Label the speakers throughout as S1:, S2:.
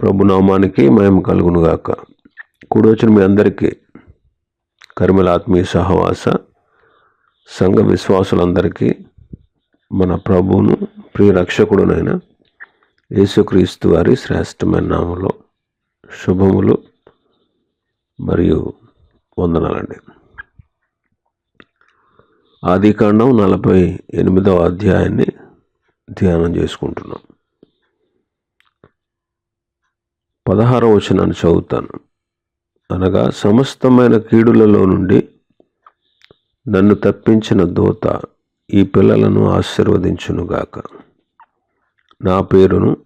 S1: ప్రభునామానికి మహిమ కలుగునుగాక. కూడొచ్చిన మీ అందరికీ కరిమల ఆత్మీయ సహవాస సంఘ విశ్వాసులందరికీ మన ప్రభువును ప్రియరక్షకుడునైన యేసుక్రీస్తు వారి శ్రేష్టమైన నామంలో శుభములు మరియు వందనాలండి. ఆదికాండం నలభై ఎనిమిదవ అధ్యాయాన్ని ధ్యానం చేసుకుంటున్నాం. పదహారవ వచనాన్ని చదువుతాను. అనగా సమస్తమైన కీడులలో నుండి నన్ను తప్పించిన దూత ఈ పిల్లలను ఆశీర్వదించునుగాక. నా పేరును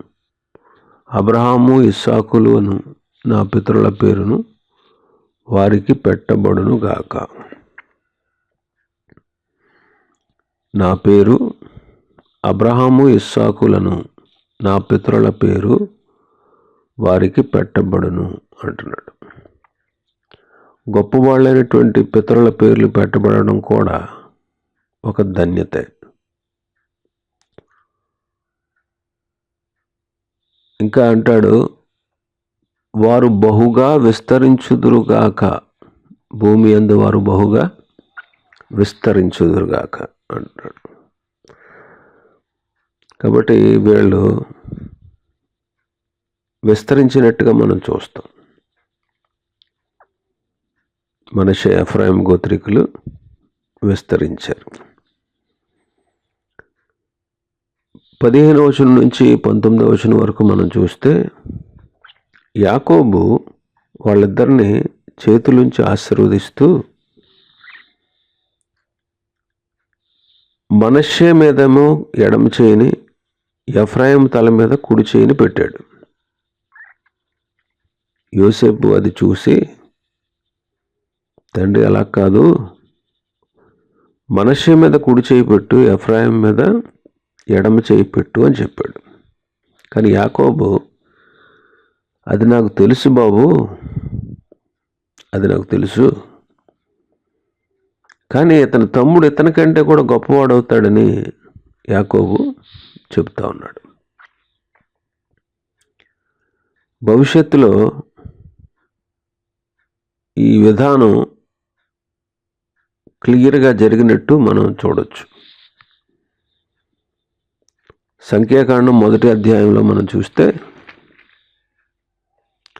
S1: అబ్రహాము ఇస్సాకులను నా పితరుల పేరును వారికి పెట్టబడును గాక నా పేరు అబ్రహాము ఇస్సాకులను నా పితరుల పేరు వారికి పెట్టబడును అంటున్నాడు. గొప్పవాళ్ళైనటువంటి పితరుల పేర్లు పెట్టబడడం కూడా ఒక ధన్యతే. ఇంకా అంటాడు వారు బహుగా విస్తరించుదురుగాక. భూమి అందు వారు బహుగా విస్తరించుదురుగాక అంటాడు కాబట్టి వీళ్ళు విస్తరించినట్టుగా మనం చూస్తాం. మనిషి ఎఫ్రాయిం గోత్రికులు విస్తరించారు. పదిహేను వచనం నుంచి పంతొమ్మిదవ వచనం వరకు మనం చూస్తే యాకోబు వాళ్ళిద్దరిని చేతులుంచి ఆశీర్వదిస్తూ మనషే మీదేమో ఎడమ చేయని ఎఫ్రాయిం తల మీద కుడి చేయని పెట్టాడు. యోసేపు అది చూసి తండ్రి అలా కాదు. మనషే మీద కుడి చేయి పెట్టు ఎఫ్రాయిం మీద ఎడమ చేయి పెట్టు అని చెప్పాడు. కానీ యాకోబు అది నాకు తెలుసు బాబు అది నాకు తెలుసు. కానీ ఇతని తమ్ముడు ఇతని కంటే కూడా గొప్పవాడు అవుతాడని యాకోబు చెప్తా ఉన్నాడు. భవిష్యత్తులో ఈ విధానం క్లియర్గా జరిగినట్టు మనం చూడొచ్చు. సంఖ్యాకాండం మొదటి అధ్యాయంలో మనం చూస్తే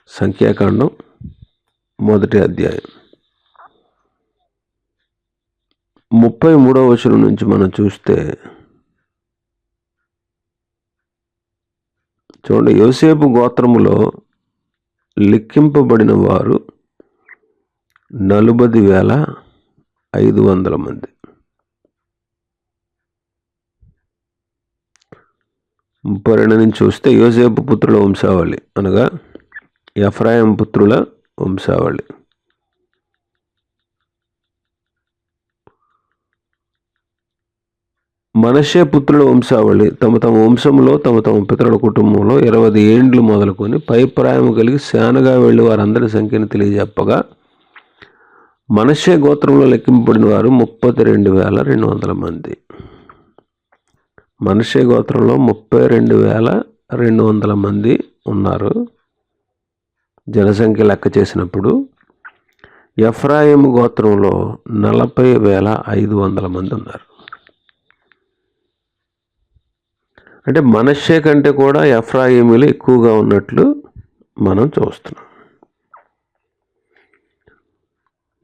S1: సంఖ్యాకాండం మొదటి అధ్యాయం. ముప్పై మూడవ వచనం నుంచి మనం చూస్తే చూడండి యోసేపు గోత్రములో లిక్కింపబడిన వారు నలభై వేల ఐదు వందల మంది. ముప్పై రెండు నుంచి చూస్తే యోసేపు పుత్రుల వంశావళి అనగా ఎఫ్రాయం పుత్రుల వంశావళి. మనషే పుత్రుల వంశావళి తమ తమ వంశంలో తమ తమ పితరుల కుటుంబంలో ఇరవై ఏండ్లు మొదలుకొని పై ప్రాయం కలిగి శానగా వెళ్ళి వారందరి సంఖ్యను తెలియజెప్పగా మనషే గోత్రంలో లెక్కింపబడిన వారు ముప్పై రెండు వేల రెండు వందల మంది. మనషే గోత్రంలో ముప్పై రెండు వేల రెండు వందల మంది ఉన్నారు. జనసంఖ్య లెక్క చేసినప్పుడు ఎఫ్రాయిం గోత్రంలో నలభై వేల ఐదు వందల మంది ఉన్నారు. అంటే మనషే కంటే కూడా ఎఫ్రాయిములు ఎక్కువగా ఉన్నట్లు మనం చూస్తున్నాం.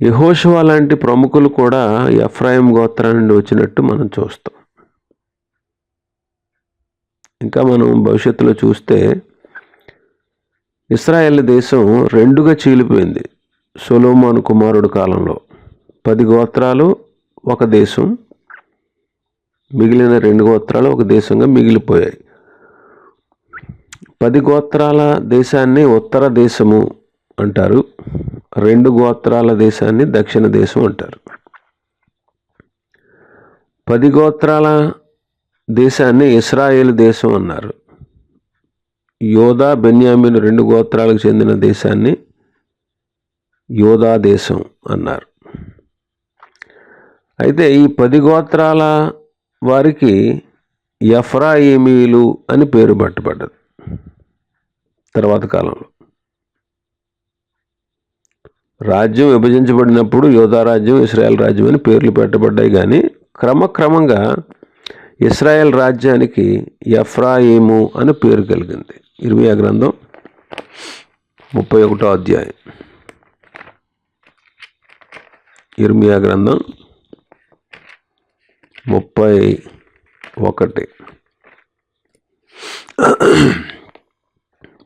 S1: యహోషువా లాంటి ప్రముఖులు కూడా ఎఫ్రాయిం గోత్రం నుండి వచ్చినట్టు మనం చూస్తాం. ఇంకా మనం భవిష్యత్తులో చూస్తే ఇస్రాయేల్ దేశం రెండుగా చీలిపోయింది. సొలోమాను కుమారుడు కాలంలో పది గోత్రాలు ఒక దేశం మిగిలిన రెండు గోత్రాలు ఒక దేశంగా మిగిలిపోయాయి. పది గోత్రాల దేశాన్ని ఉత్తర దేశము అంటారు. రెండు గోత్రాల దేశాన్ని దక్షిణ దేశం అంటారు. పది గోత్రాల దేశాన్ని ఇస్రాయేల్ దేశం అన్నారు. యోధా బెన్యామిన్ రెండు గోత్రాలకు చెందిన దేశాన్ని యోధా దేశం అన్నారు. అయితే ఈ పది గోత్రాల వారికి ఎఫ్రాయిమీలు అని పేరు పట్టబడ్డది. తర్వాత కాలంలో. రాజ్యం విభజించబడినప్పుడు యోధారాజ్యం ఇస్రాయల్ రాజ్యం అని పేర్లు పెట్టబడ్డాయి కానీ క్రమక్రమంగా ఇస్రాయల్ రాజ్యానికి ఎఫ్రాయిము అని పేరు కలిగింది. ఇరవై గ్రంథం ముప్పై ఒకటో అధ్యాయం. ఇర్మియా గ్రంథం ముప్పై ఒకటి.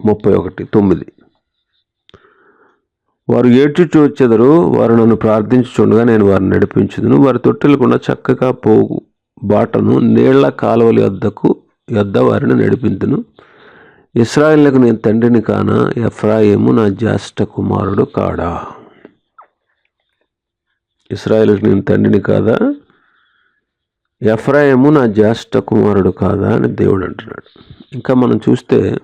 S1: ముప్పై ఒకటి తొమ్మిది. వారు ఏడ్చుచూ వచ్చేదరు వారు నన్ను ప్రార్థించుచుండగా నేను వారిని నడిపించుదును. వారి తొట్టెలకుండా చక్కగా పోగు బాటను నీళ్ళ కాలువల యొద్దకు యొద్ద వారిని నడిపించును ఇస్రాయిల్లకు నేను తండ్రిని కాన ఎఫ్రాయిము నా జ్యేష్ఠ కుమారుడు కాడా? ఇస్రాయిల్కి నేను తండ్రిని కాదా? ఎఫ్రాయిము నా జ్యేష్ఠ కుమారుడు కాదా అని దేవుడు అంటున్నాడు. ఇంకా మనం చూస్తే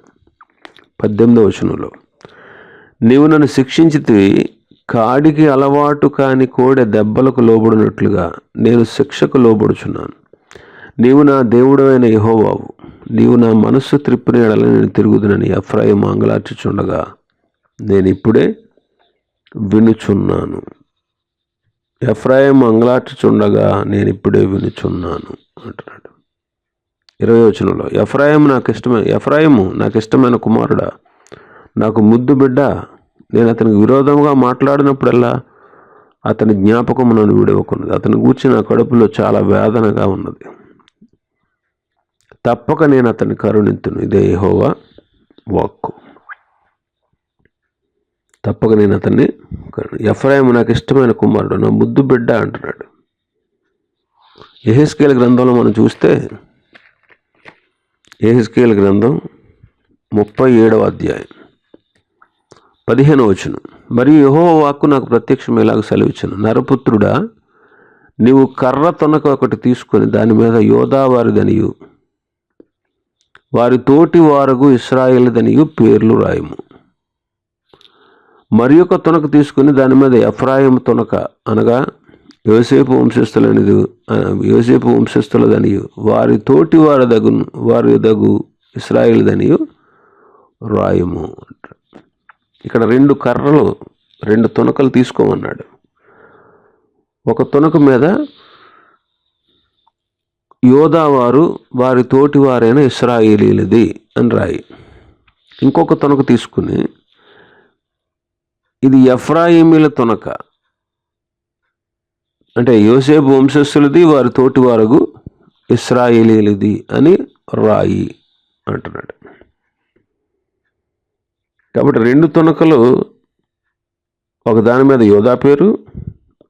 S1: పద్దెనిమిదవ వచనంలో నీవు నన్ను శిక్షించితివి కాడికి అలవాటు కాని కోడె దెబ్బలకు లోబడినట్లుగా నేను శిక్షకు లోబడుచున్నాను. నీవు నా దేవుడైన యహోవావు. నీవు నా మనస్సు త్రిప్పిన ఎడల నేను తిరుగుదునని ఎఫ్రాయిం ఆంగలార్చుచుండగా నేను ఇప్పుడే వినుచున్నాను. ఎఫ్రాయిం అంగలార్చుచుండగా నేను ఇప్పుడే వినుచున్నాను అంటున్నాడు. ఇరవై వచనంలో ఎఫ్రాయిం నాకు ఇష్టమైన ఎఫ్రాయిము నాకు ఇష్టమైన కుమారుడా నాకు ముద్దు బిడ్డ నేను అతనికి విరోధంగా మాట్లాడినప్పుడల్లా అతని జ్ఞాపకము నన్ను విడవకున్నది. అతని గూర్చి నా కడుపులో చాలా వేదనగా ఉన్నది. తప్పక నేను అతన్ని కరుణింతును. ఇదే యెహోవా వాక్కు. తప్పక నేను అతన్ని ఎఫ్రాయిం నాకు ఇష్టమైన కుమారుడు నా ముద్దు బిడ్డ అంటున్నాడు. ఎహెస్కేల్ గ్రంథంలో మనం చూస్తే ఎహెస్కేల్ గ్రంథం ముప్పై ఏడవ అధ్యాయం. పదిహేను వచ్చును మరియు యహో వాక్కు నాకు ప్రత్యక్షం ఇలాగ సెలవిచ్చాను. నరపుత్రుడా నీవు కర్ర తొనక ఒకటి తీసుకొని దాని మీద యోధావారిదనియు వారి తోటి వారగు ఇస్రాయేల్దనియు పేర్లు రాయము. మరి ఒక తొనక తీసుకుని దాని మీద ఎఫ్రాయిం తొనక అనగా యోసేపు వంశస్థులనిది యోసేపు వంశస్థులదనియు వారి తోటి వారి దగు వారి దగు ఇస్రాయిల్దనియు రాయము. ఇక్కడ రెండు కర్రలు రెండు తునకలు తీసుకోమన్నాడు. ఒక తునక మీద యోధావారు వారి తోటి వారైన ఇస్రాయేలీలది అని రాయి. ఇంకొక తునక తీసుకుని ఇది ఎఫ్రాయిమీల తునక. అంటే యోసేపు వంశస్థులది వారి తోటి వారగు ఇస్రాయేలీలది అని రాయి అంటున్నాడు. కాబట్టి రెండు తునకలు ఒక దాని మీద యోధా పేరు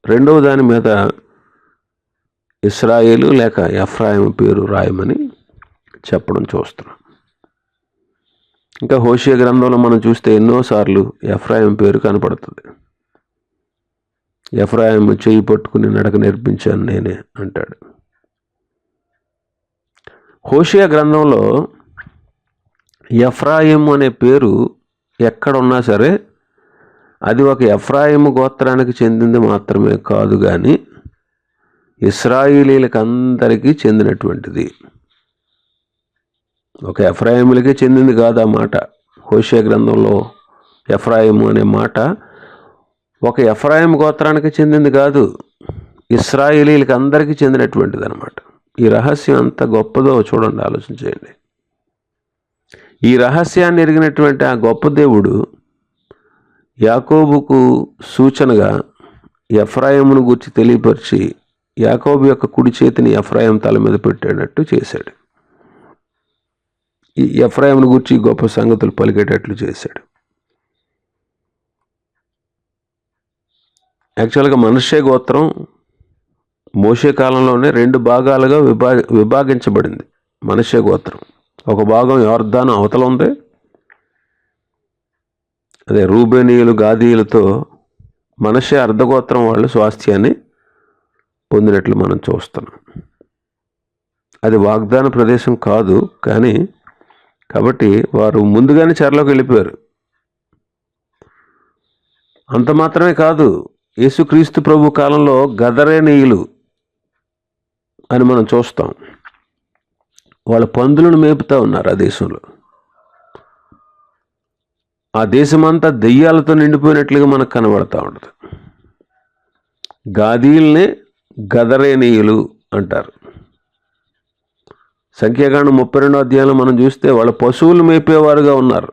S1: రెండవ దాని మీద ఇస్రాయేలు లేక ఎఫ్రాయిం పేరు రాయమని చెప్పడం చూస్తున్నాం. ఇంకా హోషియా గ్రంథంలో మనం చూస్తే ఎన్నోసార్లు ఎఫ్రాయిం పేరు కనపడుతుంది. ఎఫ్రాయిం చేయి పట్టుకుని నడక నేర్పించాను నేనే అంటాడు. హోషియా గ్రంథంలో ఎఫ్రాయిం అనే పేరు ఎక్కడ ఉన్నా సరే అది ఒక ఎఫ్రాయిము గోత్రానికి చెందింది మాత్రమే కాదు కానీ ఇస్రాయిలీలకందరికీ చెందినటువంటిది. ఒక ఎఫ్రాయిములకే చెందింది కాదు ఆ మాట. హోషే గ్రంథంలో ఎఫ్రాయిము అనే మాట ఒక ఎఫ్రాయిం గోత్రానికి చెందింది కాదు ఇస్రాయిలీలకు అందరికీ చెందినటువంటిది అనమాట ఈ రహస్యం అంత గొప్పదో చూడండి ఆలోచించేయండి ఈ రహస్యాన్ని ఎరిగినటువంటి ఆ గొప్ప దేవుడు యాకోబుకు సూచనగా ఎఫ్రాయిమును గురించి తెలియపరిచి యాకోబు యొక్క కుడి చేతిని ఎఫ్రాయిం తల మీద పెట్టేటట్టు చేశాడు. ఈ ఎఫ్రాయిమును గురించి గొప్ప సంగతులు పలికేటట్లు చేశాడు. యాక్చువల్గా మనుష్య గోత్రం మోసే కాలంలోనే రెండు భాగాలుగా విభా విభాగించబడింది. మనుష్య గోత్రం. ఒక భాగం యోర్ధాను అవతల ఉంది. అదే రూబేనీయులు గాదీయులతో మనషే అర్ధగోత్రం వాళ్ళు స్వాస్థ్యాన్ని పొందినట్లు మనం చూస్తున్నాం. అది వాగ్దాన ప్రదేశం కాదు కానీ కాబట్టి వారు ముందుగానే చెరలోకి వెళ్ళిపోయారు. అంత మాత్రమే కాదు యేసుక్రీస్తు ప్రభు కాలంలో గదరేనీయులు అని మనం చూస్తాం. వాళ్ళ పందులను మేపుతా ఉన్నారు ఆ దేశంలో. ఆ దేశమంతా దెయ్యాలతో నిండిపోయినట్లుగా మనకు కనబడతా ఉంటుంది. గాదీల్నే గదరేనీయులు అంటారు. సంఖ్యాకాండం ముప్పై రెండో అధ్యాయంలో మనం చూస్తే వాళ్ళు పశువులు మేపేవారుగా ఉన్నారు.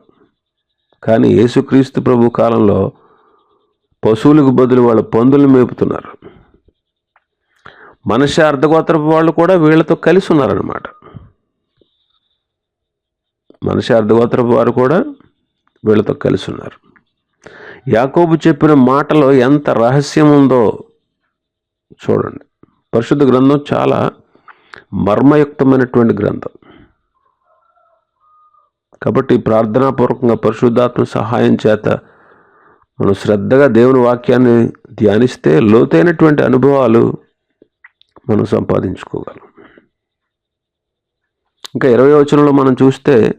S1: కానీ యేసుక్రీస్తు ప్రభు కాలంలో పశువులకు బదులు వాళ్ళ పందులు మేపుతున్నారు. మనిషి అర్ధగోత్రపు వాళ్ళు కూడా వీళ్ళతో కలిసి ఉన్నారనమాట మనిషి అర్ధగోత్రపు వారు కూడా వీళ్ళతో కలిసి ఉన్నారు యాకోబు చెప్పిన మాటలో ఎంత రహస్యం ఉందో చూడండి. పరిశుద్ధ గ్రంథం చాలా మర్మయుక్తమైనటువంటి గ్రంథం. కాబట్టి ప్రార్థనాపూర్వకంగా పరిశుద్ధాత్మ సహాయం చేత మనం శ్రద్ధగా దేవుని వాక్యాన్ని ధ్యానిస్తే లోతైనటువంటి అనుభవాలు మనం సంపాదించుకోగలం. ఇంకా ఇరవై వచనంలో మనం చూస్తే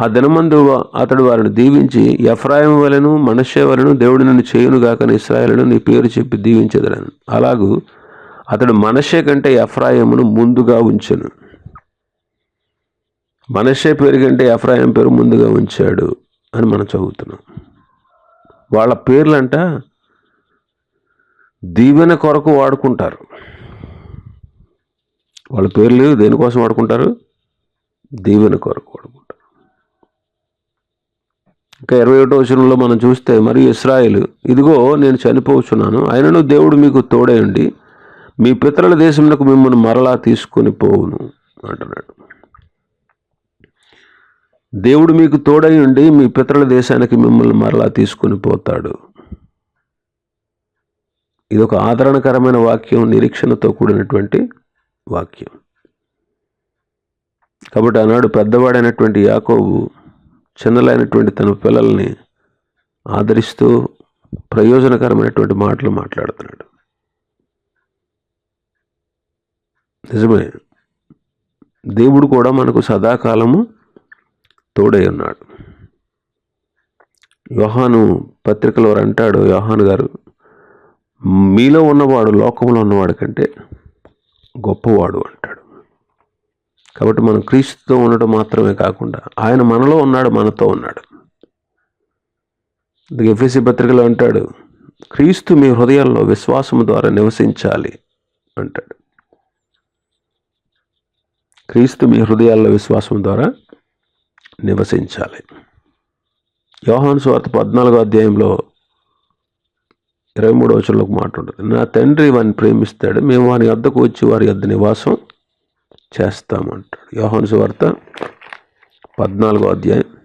S1: ఆ దినమందు అతడు వారిని దీవించి ఎఫ్రాయిం వలెను మనషే వలను దేవుడు నన్ను చేయునుగాకని ఇస్రాయలను నీ పేరు చెప్పి దీవించదరను అలాగూ అతడు మనషే కంటే ఎఫ్రాయిమును ముందుగా ఉంచను. మనషే పేరు కంటే ఎఫ్రాయిం పేరు ముందుగా ఉంచాడు అని మనం చదువుతున్నాం. వాళ్ళ పేర్లంట దీవెన కొరకు వాడుకుంటారు. వాళ్ళ పేర్లు దేనికోసం వాడుకుంటారు? దీవెన కొరకు వాడుకుంటారు. ఇంకా ఇరవై ఒకటో వచనంలో మనం చూస్తే మరియు ఇస్రాయేల్ ఇదిగో నేను చనిపోవచ్చున్నాను ఆయనను దేవుడు మీకు తోడేయండి మీ పితరుల దేశంలోకి మిమ్మల్ని మరలా తీసుకొని పోవును అంటున్నాడు. దేవుడు మీకు తోడై ఉండి మీ పితరుల దేశానికి మిమ్మల్ని మరలా తీసుకొని పోతాడు. ఇది ఒక ఆదరణకరమైన వాక్యం నిరీక్షణతో కూడినటువంటి వాక్యం. కాబట్టి ఆనాడు పెద్దవాడైనటువంటి యాకోబు చిన్నలైనటువంటి తన పిల్లల్ని ఆదరిస్తూ ప్రయోజనకరమైనటువంటి మాటలు మాట్లాడుతున్నాడు. నిజమే. దేవుడు కూడా మనకు సదాకాలము తోడై ఉన్నాడు. యోహాను పత్రికలో వారు అంటాడు యోహాను గారు మీలో ఉన్నవాడు లోకంలో ఉన్నవాడు కంటే గొప్పవాడు అంటాడు కాబట్టి మనం క్రీస్తుతో ఉండడం మాత్రమే కాకుండా ఆయన మనలో ఉన్నాడు మనతో ఉన్నాడు. ఎఫ్ఎసి పత్రికలో అంటాడు క్రీస్తు మీ హృదయంలో విశ్వాసము ద్వారా నివసించాలి అంటాడు. క్రీస్తు మీ హృదయాల్లో విశ్వాసం ద్వారా నివసించాలి. యోహాను స్వార్థ పద్నాలుగో అధ్యాయంలో ఇరవై మూడో వచనంలోకి మాట ఉంటుంది నా తండ్రి వారిని ప్రేమిస్తాడు మేము వారి వద్దకు వచ్చి వారి వద్ద నివాసం చేస్తామంటాడు. యోహాను సువార్త పద్నాలుగో అధ్యాయం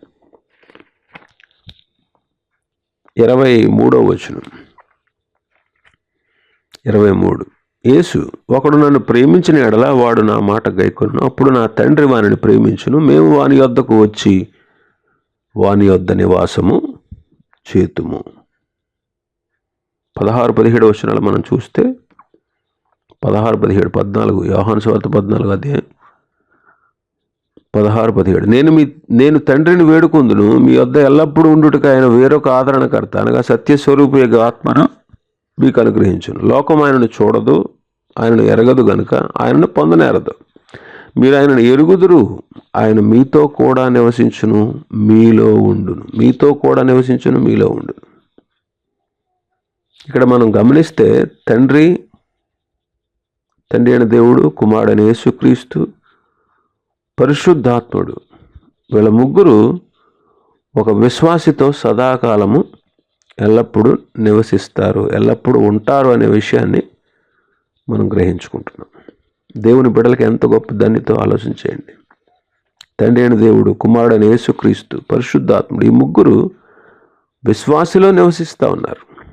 S1: ఇరవై మూడో వచనం. ఇరవై మూడు. యేసు ఒకడు నన్ను ప్రేమించిన ఎడల వాడు నా మాట గైకొను అప్పుడు నా తండ్రి వానిని ప్రేమించును మేము వాని వద్దకు వచ్చి వాని వద్ద నివాసము చేతుము. పదహారు పదిహేడు వచనాలు మనం చూస్తే పదహారు పదిహేడు పద్నాలుగు యోహాను స్వార్థ పద్నాలుగు అధ్యాయం పదహారు పదిహేడు. నేను మీ నేను తండ్రిని వేడుకుందును మీ వద్ద ఎల్లప్పుడూ ఉండుటకు ఆయన వేరొక ఆదరణకర్త అనగా సత్యస్వరూపి యొక్క ఆత్మను మీకు అనుగ్రహించును. లోకం ఆయనను చూడదు ఆయనను ఎరగదు గనుక ఆయనను పొందనేరదు. మీరు ఆయనను ఎరుగుదురు ఆయన మీతో కూడా నివసించును మీలో ఉండును. మీతో కూడా నివసించును మీలో ఉండును. ఇక్కడ మనం గమనిస్తే తండ్రి తండ్రి అయిన దేవుడు కుమారుడైన యేసుక్రీస్తు పరిశుద్ధాత్ముడు. వీళ్ళ ముగ్గురు ఒక విశ్వాసితో సదాకాలము ఎల్లప్పుడూ నివసిస్తారు ఎల్లప్పుడూ ఉంటారు అనే విషయాన్ని మనం గ్రహించుకుంటున్నాం. దేవుని బిడ్డలకి ఎంత గొప్ప దానితో ఆలోచించేయండి తండ్రి అయిన దేవుడు కుమారుడైన యేసుక్రీస్తు పరిశుద్ధాత్ముడు ఈ ముగ్గురు విశ్వాసిలో నివసిస్తూ ఉన్నారు.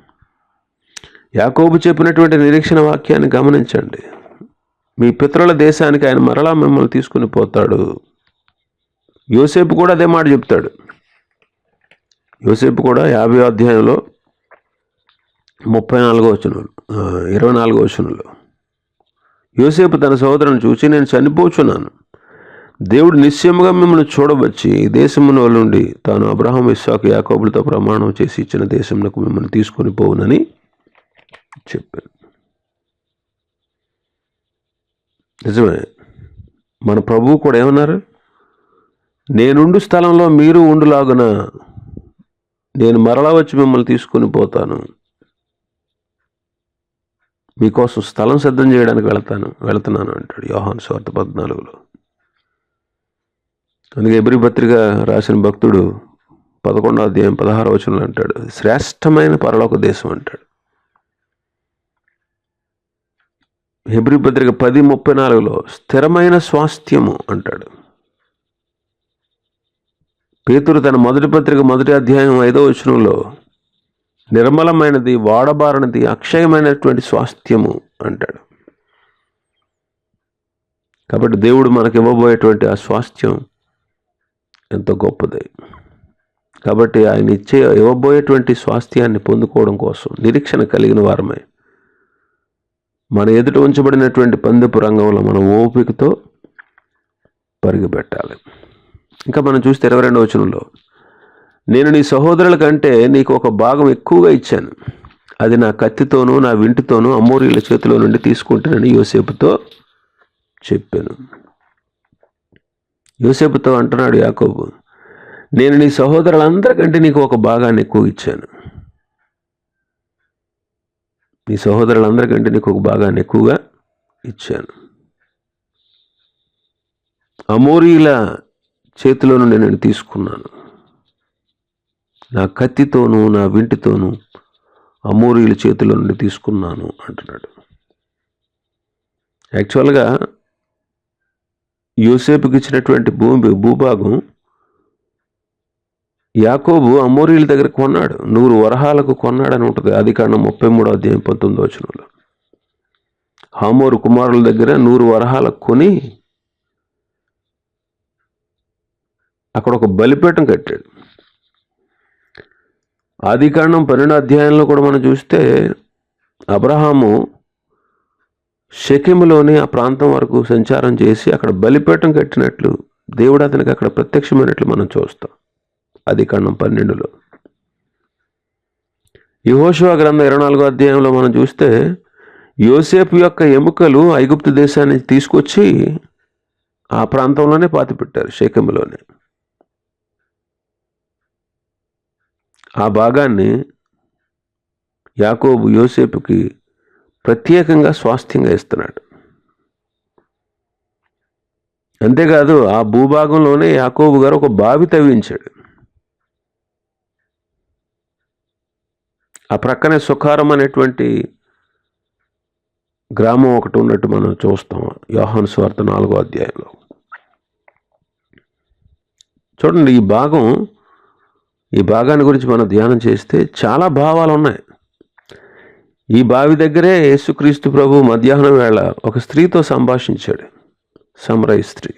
S1: యాకోబు చెప్పినటువంటి నిరీక్షణ వాక్యాన్ని గమనించండి. మీ పితరుల దేశానికి ఆయన మరలా మిమ్మల్ని తీసుకుని పోతాడు. యోసేపు కూడా అదే మాట చెప్తాడు. యోసేపు కూడా యాభై అధ్యాయంలో ముప్పై నాలుగో వచనంలో ఇరవై నాలుగో వచనంలో యోసేపు తన సోదరుని చూసి నేను చనిపోచున్నాను. దేవుడు నిశ్చయముగా మిమ్మల్ని చూడవచ్చి దేశంలో నుండి తాను అబ్రహం ఇస్సాకు యాకోబులతో ప్రమాణం చేసి ఇచ్చిన దేశంలోకి మిమ్మల్ని తీసుకొని పోవునని చెప్పాను నిజమే. మన ప్రభువు కూడా ఏమన్నారు? నేనుండు స్థలంలో మీరు ఉండులాగున నేను మరలా వచ్చి మిమ్మల్ని తీసుకొని పోతాను. మీకోసం స్థలం సిద్ధం చేయడానికి వెళతాను వెళుతున్నాను అంటాడు యోహాన్ స్వార్థ పద్నాలుగులో. అందుకే ఎబ్రి పత్రిక రాసిన భక్తుడు పదకొండో అధ్యాయం పదహారు వచనంలో అంటాడు శ్రేష్టమైన పరలోక దేశం అంటాడు. హెబ్రి పత్రిక పది ముప్పై నాలుగులో స్థిరమైన స్వాస్థ్యము అంటాడు. పేతురు తన మొదటి పత్రిక మొదటి అధ్యాయం ఐదో వచనంలో నిర్మలమైనది వాడబారనిది అక్షయమైనటువంటి స్వాస్థ్యము అంటాడు. కాబట్టి దేవుడు మనకి ఇవ్వబోయేటువంటి ఆ స్వాస్థ్యం ఎంతో గొప్పది. కాబట్టి ఆయన ఇచ్చే ఇవ్వబోయేటువంటి స్వాస్థ్యాన్ని పొందుకోవడం కోసం నిరీక్షణ కలిగిన వారమే. మన ఎదుట ఉంచబడినటువంటి పందెపు రంగంలో మనం ఓపికతో పరిగిపెట్టాలి. ఇంకా మనం చూస్తే ఇరవై రెండవ వచనంలో నేను నీ సహోదరుల కంటే నీకు ఒక భాగం ఎక్కువగా ఇచ్చాను. అది నా కత్తితోనూ నా వింటితోనూ అమ్మోరీల చేతిలో నుండి తీసుకుంటానని యోసేపుతో చెప్పాను. యోసేపుతో అంటున్నాడు యాకోబు నేను నీ సహోదరులందరికంటే నీకు ఒక భాగాన్ని ఎక్కువ ఇచ్చాను. నీ సహోదరులందరికంటే నీకు ఒక భాగాన్ని ఎక్కువగా ఇచ్చాను. అమోరీల చేతిలో నుండి నేను తీసుకున్నాను. నా కత్తితోనూ నా వింటితోనూ అమోరీల చేతిలో నుండి తీసుకున్నాను అంటున్నాడు. యాక్చువల్గా యూసేపుకి ఇచ్చినటువంటి భూమి భూభాగం యాకోబు అమోరీల దగ్గర కొన్నాడు. నూరు వరహాలకు కొన్నాడని ఉంటుంది. అది కారణం ముప్పై మూడో అధ్యాయం పంతొమ్మిదో వచనంలో. హామోరు కుమారుల దగ్గర నూరు వరహాలకు కొని అక్కడ ఒక బలిపీఠం కట్టాడు. ఆది కాండం పన్నెండో అధ్యాయంలో కూడా మనం చూస్తే అబ్రహాము షకిములోని ఆ ప్రాంతం వరకు సంచారం చేసి అక్కడ బలిపీఠం కట్టినట్లు దేవుడు అతనికి అక్కడ ప్రత్యక్షమైనట్లు మనం చూస్తాం. అది పన్నెండులో. యహోశివ గ్రంథం ఇరవై నాలుగో అధ్యాయంలో మనం చూస్తే యోసేపు యొక్క ఎముకలు ఐగుప్తు దేశాన్ని తీసుకొచ్చి ఆ ప్రాంతంలోనే పాతిపెట్టారు షేకెములోనే ఆ భాగాన్ని యాకోబు యోసేపుకి ప్రత్యేకంగా స్వాస్థ్యంగా ఇస్తున్నాడు. అంతేకాదు ఆ భూభాగంలోనే యాకోబు గారు ఒక బావి తవ్వించాడు. ఆ ప్రక్కనే సుఖారం అనేటువంటి గ్రామం ఒకటి ఉన్నట్టు మనం చూస్తాం. యోహాను స్వార్థ నాలుగో అధ్యాయంలో. చూడండి ఈ భాగం ఈ భాగాన్ని గురించి మనం ధ్యానం చేస్తే చాలా భావాలు ఉన్నాయి. ఈ బావి దగ్గరే యేసుక్రీస్తు ప్రభు మధ్యాహ్నం వేళ ఒక స్త్రీతో సంభాషించాడు. సమరయ స్త్రీ.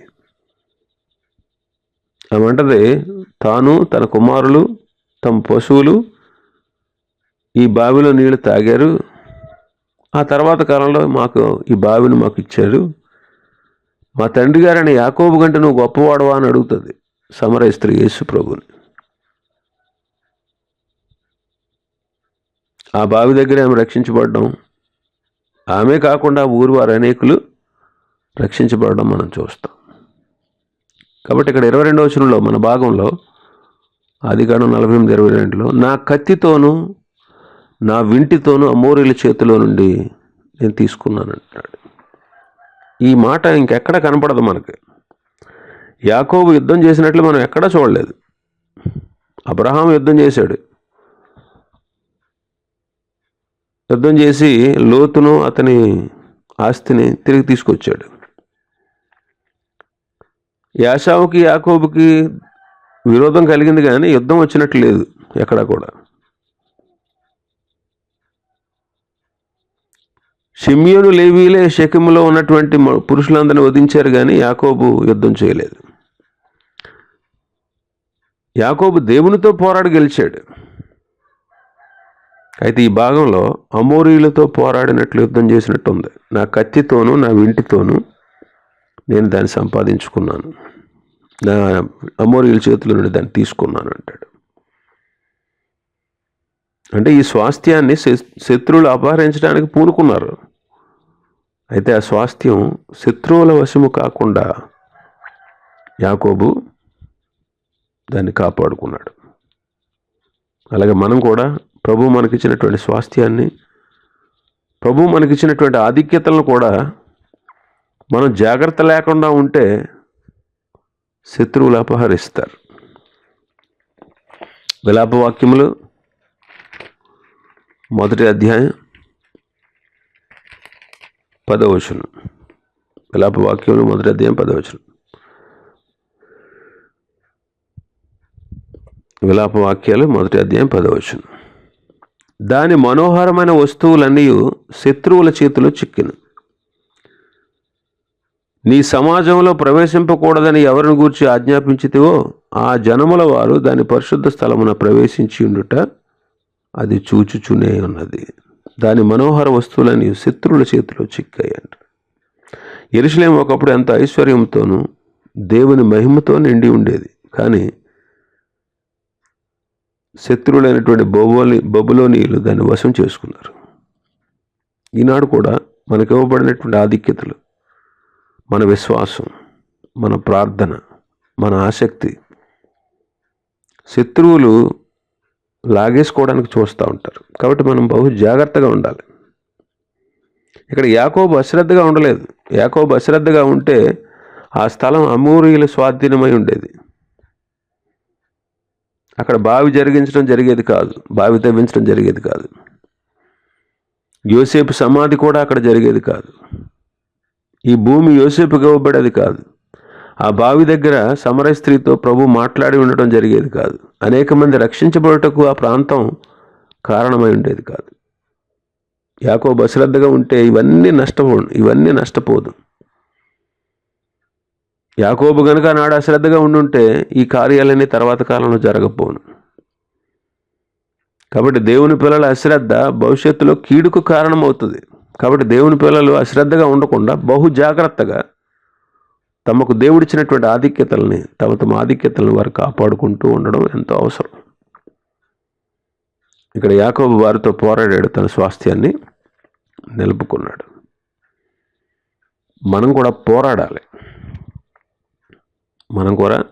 S1: ఆమంటది తాను తన కుమారులు తమ పశువులు ఈ బావిలో నీళ్ళు తాగారు. ఆ తర్వాత కాలంలో మాకు ఈ బావిని మాకు ఇచ్చారు. మా తండ్రి గారని యాకోబు గంట నువ్వు గొప్పవాడవా అని అడుగుతుంది సమరయ స్త్రీ యేసు ప్రభుని. ఆ బావి దగ్గర ఆమె రక్షించబడడం. ఆమె కాకుండా ఊరు వారు అనేకులు రక్షించబడడం మనం చూస్తాం. కాబట్టి ఇక్కడ ఇరవై రెండవ వచనంలో మన భాగంలో అది నలభై ఎనిమిది ఇరవై రెండులో నా కత్తితోనూ నా వింటితోనూ అమోరీల చేతిలో నుండి నేను తీసుకున్నాను అంటాడు ఈ మాట ఇంకెక్కడ కనపడదు మనకి. యాకోబు యుద్ధం చేసినట్లు మనం ఎక్కడా చూడలేదు. అబ్రహాం యుద్ధం చేశాడు. యుద్ధం చేసి లోతును అతని ఆస్తిని తిరిగి తీసుకొచ్చాడు. యాషావుకి యాకోబుకి విరోధం కలిగింది కానీ యుద్ధం వచ్చినట్లు లేదు ఎక్కడా కూడా. షిమ్యోను లేవీలే శకములో ఉన్నటువంటి పురుషులందరిని వధించారు కానీ యాకోబు యుద్ధం చేయలేదు. యాకోబు దేవునితో పోరాడి గెలిచాడు. అయితే ఈ భాగంలో అమోరీలతో పోరాడినట్లు యుద్ధం చేసినట్టు ఉంది నా కత్తితోనూ నా వింటితోనూ నేను దాన్ని సంపాదించుకున్నాను. నా అమోరీల చేతుల నుండి దాన్ని తీసుకున్నాను అంటాడు. అంటే ఈ స్వాస్థ్యాన్ని శత్రువులు అపహరించడానికి పూనుకున్నారు. అయితే ఆ స్వాస్థ్యం శత్రువుల వశము కాకుండా యాకోబు దాన్ని కాపాడుకున్నాడు. అలాగే మనం కూడా ప్రభు మనకిచ్చినటువంటి స్వాస్థ్యాన్ని ప్రభు మనకిచ్చినటువంటి ఆధిక్యతలను కూడా మనం జాగ్రత్త లేకుండా ఉంటే శత్రువులు అపహరిస్తారు. విలాప వాక్యములు మొదటి అధ్యాయం పదవచనం. విలాప వాక్యములు మొదటి అధ్యాయం పదవచనం. విలాప వాక్యాలు మొదటి అధ్యాయం పదవచనం. దాని మనోహరమైన వస్తువులన్నీ శత్రువుల చేతిలో చిక్కిన. నీ సమాజంలో ప్రవేశింపకూడదని ఎవరిని గూర్చి ఆజ్ఞాపించితివో ఆ జనముల వారు దాని పరిశుద్ధ స్థలమున ప్రవేశించి ఉండుట అది చూచుచునే ఉన్నది. దాని మనోహర వస్తువులని శత్రువుల చేతిలో చిక్కాయంట. ఎరుసలేం ఒకప్పుడు ఎంత ఐశ్వర్యంతోనూ దేవుని మహిమతో నిండి ఉండేది. కానీ శత్రువులైనటువంటి బొబోని బొబులోనీయులు దాన్ని వశం చేసుకున్నారు. ఈనాడు కూడా మనకు ఇవ్వబడినటువంటి ఆధిక్యతలు మన విశ్వాసం మన ప్రార్థన మన ఆసక్తి. శత్రువులు లాగేసుకోవడానికి చూస్తూ ఉంటారు. కాబట్టి మనం బహు జాగ్రత్తగా ఉండాలి. ఇక్కడ యాకోబు అశ్రద్ధగా ఉండలేదు. యాకోబు అశ్రద్ధగా ఉంటే ఆ స్థలం అమూరియుల స్వాధీనమై ఉండేది. అక్కడ బావి జరిగించడం జరిగేది కాదు. బావి తవ్వించడం జరిగేది కాదు. యోసేపు సమాధి కూడా అక్కడ జరిగేది కాదు. ఈ భూమి యోసేపుకి ఇవ్వబడేది కాదు. ఆ బావి దగ్గర సమర స్త్రీతో ప్రభు మాట్లాడి ఉండటం జరిగేది కాదు. అనేక మంది రక్షించబడుటకు ఆ ప్రాంతం కారణమై ఉండేది కాదు. యాకోబు అశ్రద్ధగా ఉంటే ఇవన్నీ నష్టపో ఇవన్నీ నష్టపోదు. యాకోబు గనుక నాడు అశ్రద్ధగా ఉండుంటే ఈ కార్యాలన్నీ తర్వాత కాలంలో జరగపోను కాబట్టి దేవుని పిల్లల అశ్రద్ధ భవిష్యత్తులో కీడుకు కారణమవుతుంది. కాబట్టి దేవుని పిల్లలు అశ్రద్ధగా ఉండకుండా బహు జాగ్రత్తగా తమకు దేవుడిచ్చినటువంటి ఆధిక్యతల్ని తమ తమ ఆధిక్యతలను వారు కాపాడుకుంటూ ఉండడం ఎంతో అవసరం. ఇక్కడ యాకోబు వారితో పోరాడాడు తన స్వాస్థ్యాన్ని నిలుపుకున్నాడు. మనం కూడా పోరాడాలి. మనం కూడా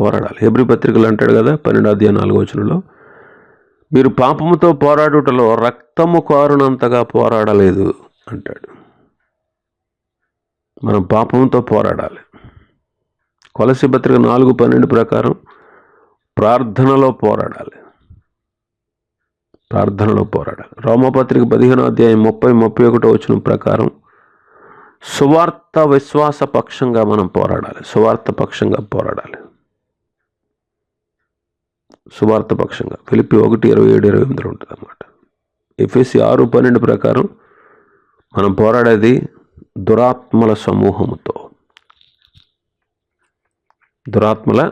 S1: పోరాడాలి. హెబ్రి పత్రికలు అంటాడు కదా పన్నెండు అధ్యాయం నాలుగో వచనంలో మీరు పాపముతో పోరాడుటలో రక్తము కారునంతగా పోరాడలేదు అంటాడు. మనం పాపంతో పోరాడాలి. కొలసి పత్రిక నాలుగు పన్నెండు ప్రకారం ప్రార్థనలో పోరాడాలి. ప్రార్థనలో పోరాడాలి. రోమపత్రిక పదిహేనో అధ్యాయం ముప్పై ముప్పై ఒకటో వచ్చిన ప్రకారం సువార్త విశ్వాస పక్షంగా మనం పోరాడాలి. సువార్త పక్షంగా పోరాడాలి. సువార్త పక్షంగా. ఫిలిపి ఒకటి ఇరవై ఏడు ఇరవై ఎనిమిదిలో ఉంటుంది అన్నమాట ఎఫ్ఎస్సి ఆరు పన్నెండు ప్రకారం మనం పోరాడేది దురాత్మల సమూహంతో దురాత్మల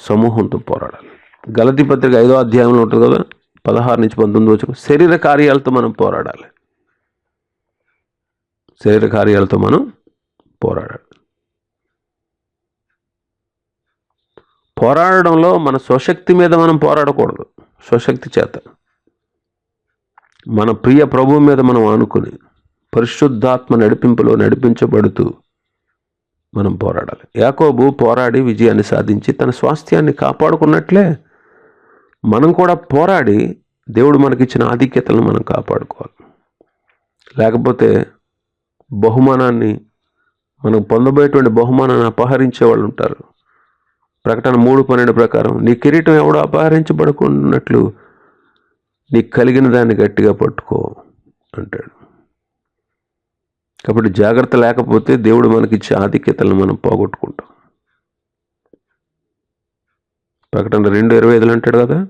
S1: సమూహంతో పోరాడాలి. గలతి పత్రిక ఐదో అధ్యాయంలో ఉంటుంది కదా పదహారు నుంచి పంతొమ్మిది వచ్చిన శరీర కార్యాలతో మనం పోరాడాలి. శరీర కార్యాలతో మనం పోరాడాలి. పోరాడడంలో మన స్వశక్తి మీద మనం పోరాడకూడదు. స్వశక్తి చేత. మన ప్రియ ప్రభువు మీద మనం ఆనుకుని పరిశుద్ధాత్మ నడిపింపులో నడిపించబడుతూ మనం పోరాడాలి. యాకోబు పోరాడి విజయాన్ని సాధించి తన స్వాస్థ్యాన్ని కాపాడుకున్నట్లే మనం కూడా పోరాడి దేవుడు మనకిచ్చిన ఆధిక్యతలను మనం కాపాడుకోవాలి. లేకపోతే బహుమానాన్ని మనం పొందబోయేటువంటి బహుమానాన్ని అపహరించే వాళ్ళు ఉంటారు. ప్రకటన మూడు పన్నెండు ప్రకారం నీ కిరీటం ఎవడో అపహరించబడుకున్నట్లు నీకు కలిగిన దాన్ని గట్టిగా పట్టుకో అంటాడు. కాబట్టి జాగ్రత్త లేకపోతే దేవుడు మనకి ఇచ్చే ఆధిక్యతలను మనం పోగొట్టుకుంటాం. ప్రకటన రెండు ఇరవై ఐదులు అంటాడు కదా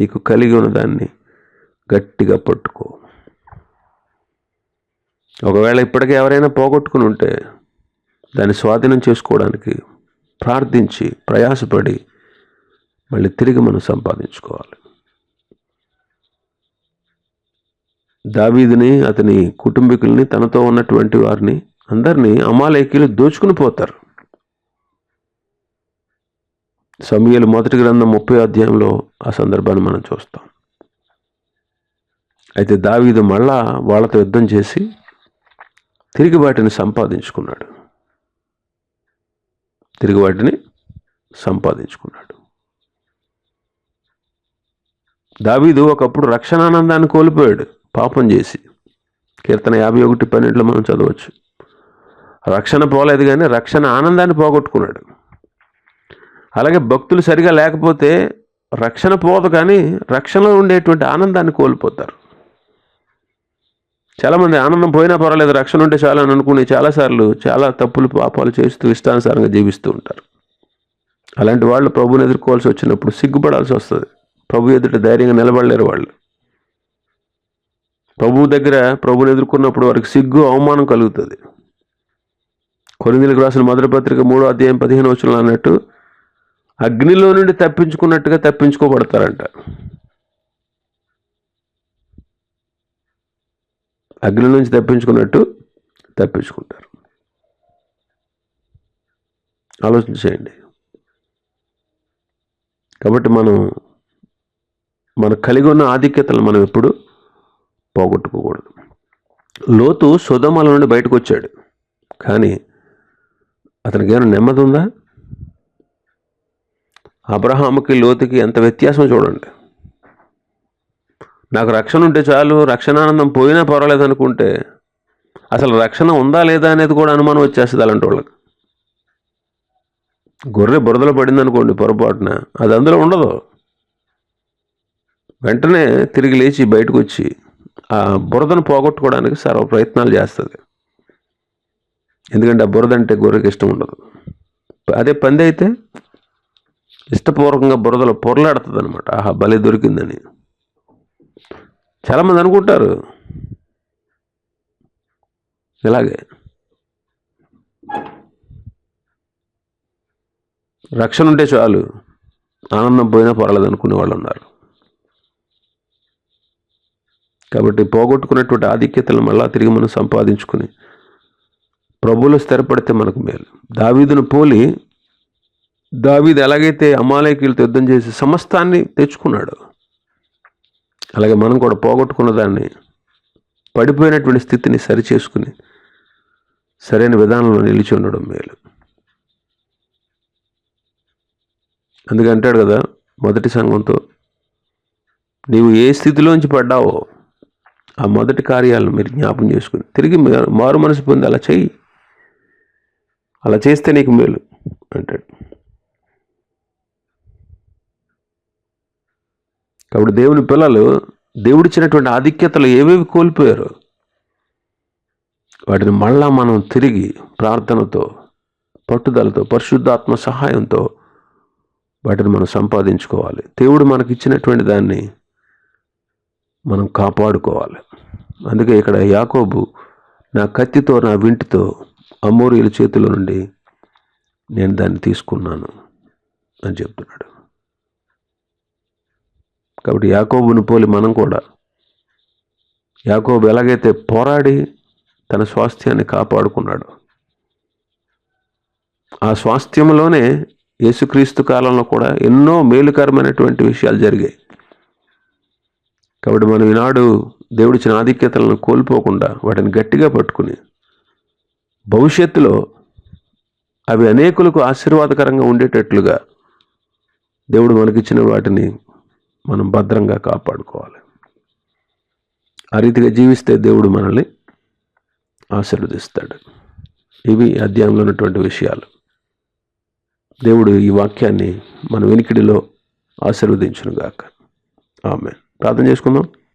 S1: నీకు కలిగి ఉన్న దాన్ని గట్టిగా పట్టుకో. ఒకవేళ ఇప్పటికే ఎవరైనా పోగొట్టుకుని ఉంటే దాన్ని స్వాధీనం చేసుకోవడానికి ప్రార్థించి ప్రయాసపడి మళ్ళీ తిరిగి మనం సంపాదించుకోవాలి. దావీదిని అతని కుటుంబీకుల్ని తనతో ఉన్నటువంటి వారిని అందరినీ అమాలేకీలు దోచుకుని పోతారు. సమయలు మొదటి గ్రంథం ముప్పై అధ్యాయంలో ఆ సందర్భాన్ని మనం చూస్తాం. అయితే దావీదు మళ్ళా వాళ్ళతో యుద్ధం చేసి తిరిగి వాటిని సంపాదించుకున్నాడు. తిరిగి వాటిని సంపాదించుకున్నాడు. దావీదు ఒకప్పుడు రక్షణానందాన్ని కోల్పోయాడు. పాపం చేసి. కీర్తన యాభై ఒకటి పన్నెండులో మనం చదవచ్చు. రక్షణ పోలేదు కానీ రక్షణ ఆనందాన్ని పోగొట్టుకున్నాడు. అలాగే భక్తులు సరిగా లేకపోతే రక్షణ పోదు కానీ రక్షణలో ఉండేటువంటి ఆనందాన్ని కోల్పోతారు. చాలామంది ఆనందం పోయినా పర్వాలేదు రక్షణ ఉంటే చాలా అని అనుకుని చాలాసార్లు చాలా తప్పులు పాపాలు చేస్తూ ఇష్టానుసారంగా జీవిస్తూ ఉంటారు. అలాంటి వాళ్ళు ప్రభుని ఎదుర్కోవాల్సి వచ్చినప్పుడు సిగ్గుపడాల్సి వస్తుంది. ప్రభు ఎదుట ధైర్యంగా నిలబడలేరు వాళ్ళు. ప్రభువు దగ్గర ప్రభుని ఎదుర్కొన్నప్పుడు వారికి సిగ్గు అవమానం కలుగుతుంది. కొరిందులకు రాసిన మొదటి పత్రిక మూడో అధ్యాయం పదిహేను వచ్చిన అన్నట్టు అగ్నిలో నుండి తప్పించుకున్నట్టుగా తప్పించుకోబడతారంట. అగ్ని నుంచి తప్పించుకున్నట్టు తప్పించుకుంటారు. ఆలోచన చేయండి. కాబట్టి మనం మనకు కలిగి ఉన్న ఆధిక్యతలు మనం ఎప్పుడు పోగొట్టుకోకూడదు. లోతు సుధమల నుండి బయటకు వచ్చాడు కానీ అతనికి ఏమైనా నెమ్మది ఉందా అబ్రహాముకి లోతుకి ఎంత వ్యత్యాసం చూడండి. నాకు రక్షణ ఉంటే చాలు రక్షణానందం పోయినా పర్వాలేదు అనుకుంటే అసలు రక్షణ ఉందా లేదా అనేది కూడా అనుమానం వచ్చేస్తుంది అలాంటి వాళ్ళకి. గొర్రె బురదలో పడింది అనుకోండి పొరపాటున అది అందులో ఉండదు. వెంటనే తిరిగి లేచి బయటకు వచ్చి బురదను పోగొట్టుకోవడానికి సర్వ ప్రయత్నాలు చేస్తుంది. ఎందుకంటే ఆ బురద అంటే గొర్రెకి ఇష్టం ఉండదు. అదే పంది అయితే ఇష్టపూర్వకంగా బురదలో పొరలాడుతుంది అనమాట ఆహా బలి దొరికిందని. చాలామంది అనుకుంటారు. ఇలాగే. రక్షణ ఉంటే చాలు. ఆనందం పోయినా పర్వాలేదు అనుకునే వాళ్ళు ఉన్నారు కాబట్టి పోగొట్టుకున్నటువంటి ఆధిక్యతలను మళ్ళా తిరిగి మనం సంపాదించుకుని ప్రభువులు స్థిరపడితే మనకు మేలు. దావీదును పోలి దావీదు ఎలాగైతే అమాలయకీలతో యుద్ధం చేసి సమస్తాన్ని తెచ్చుకున్నాడు అలాగే మనం కూడా పోగొట్టుకున్న దాన్ని పడిపోయినటువంటి స్థితిని సరిచేసుకుని సరైన విధానంలో నిలిచి ఉండడం మేలు. అందుకే అంటాడు కదా మొదటి సంఘంతో నీవు ఏ స్థితిలోంచి పడ్డావో ఆ మొదటి కార్యాలను మీరు జ్ఞాపం చేసుకుని తిరిగి మారు మనసు పొంది అలా చెయ్యి. అలా చేస్తే నీకు మేలు అంటాడు. కాబట్టి దేవుని పిల్లలు దేవుడిచ్చినటువంటి ఆధిక్యతలు ఏవేవి కోల్పోయారు వాటిని మళ్ళా మనం తిరిగి ప్రార్థనతో పట్టుదలతో పరిశుద్ధాత్మ సహాయంతో వాటిని మనం సంపాదించుకోవాలి. దేవుడు మనకిచ్చినటువంటి దాన్ని మనం కాపాడుకోవాలి. అందుకే ఇక్కడ యాకోబు నా కత్తితో నా వింటితో అమోరియుల చేతిలో నుండి నేను దాన్ని తీసుకున్నాను అని చెప్తున్నాడు. కాబట్టి యాకోబుని పోలి మనం కూడా యాకోబు ఎలాగైతే పోరాడి తన స్వాస్థ్యాన్ని కాపాడుకున్నాడు ఆ స్వాస్థ్యంలోనే యేసుక్రీస్తు కాలంలో కూడా ఎన్నో మేలుకరమైనటువంటి విషయాలు జరిగాయి. కాబట్టి మనం ఈనాడు దేవుడిచ్చిన ఆధిక్యతలను కోల్పోకుండా వాటిని గట్టిగా పట్టుకుని భవిష్యత్తులో అవి అనేకులకు ఆశీర్వాదకరంగా ఉండేటట్లుగా దేవుడు మనకిచ్చిన వాటిని మనం భద్రంగా కాపాడుకోవాలి. ఆ రీతిగా జీవిస్తే దేవుడు మనల్ని ఆశీర్వదిస్తాడు. ఇవి అధ్యాయంలో ఉన్నటువంటి విషయాలు. దేవుడు ఈ వాక్యాన్ని మన వెనికిడిలో ఆశీర్వదించునుగాక. ఆమె ప్రార్థన చేసుకుందాం.